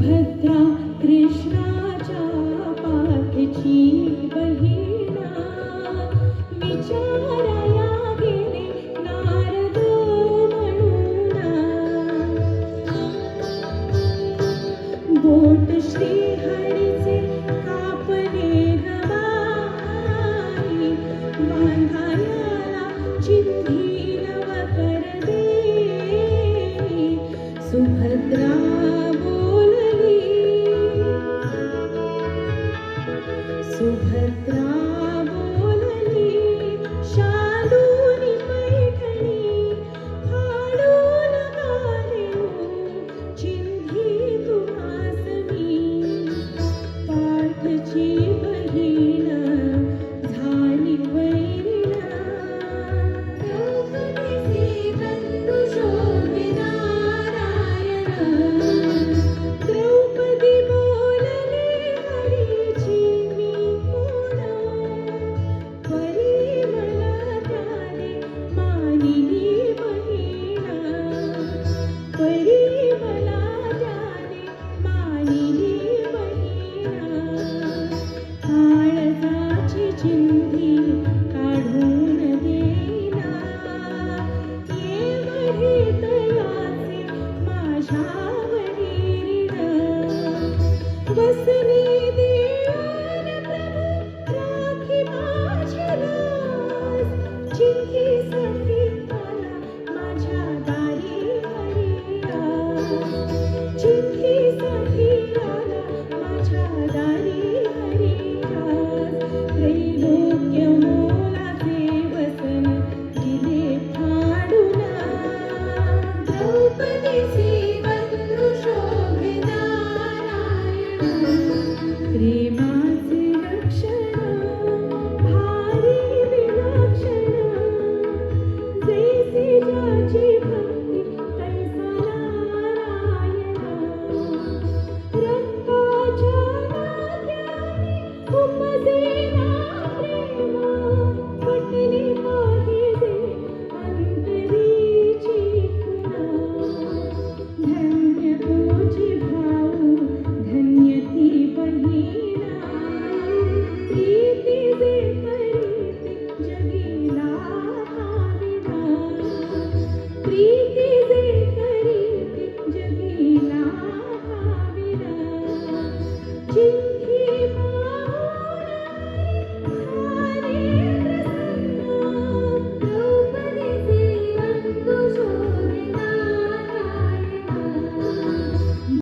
सुभद्रा कृष्णाच्या पाठची बहिणा विचाराया गेले नारद म्हणून. बोट श्रीहरीचे कापले नवाई बांधायाला चिंधी नव कर सुभद्रा सुभद्रा बसली देऊन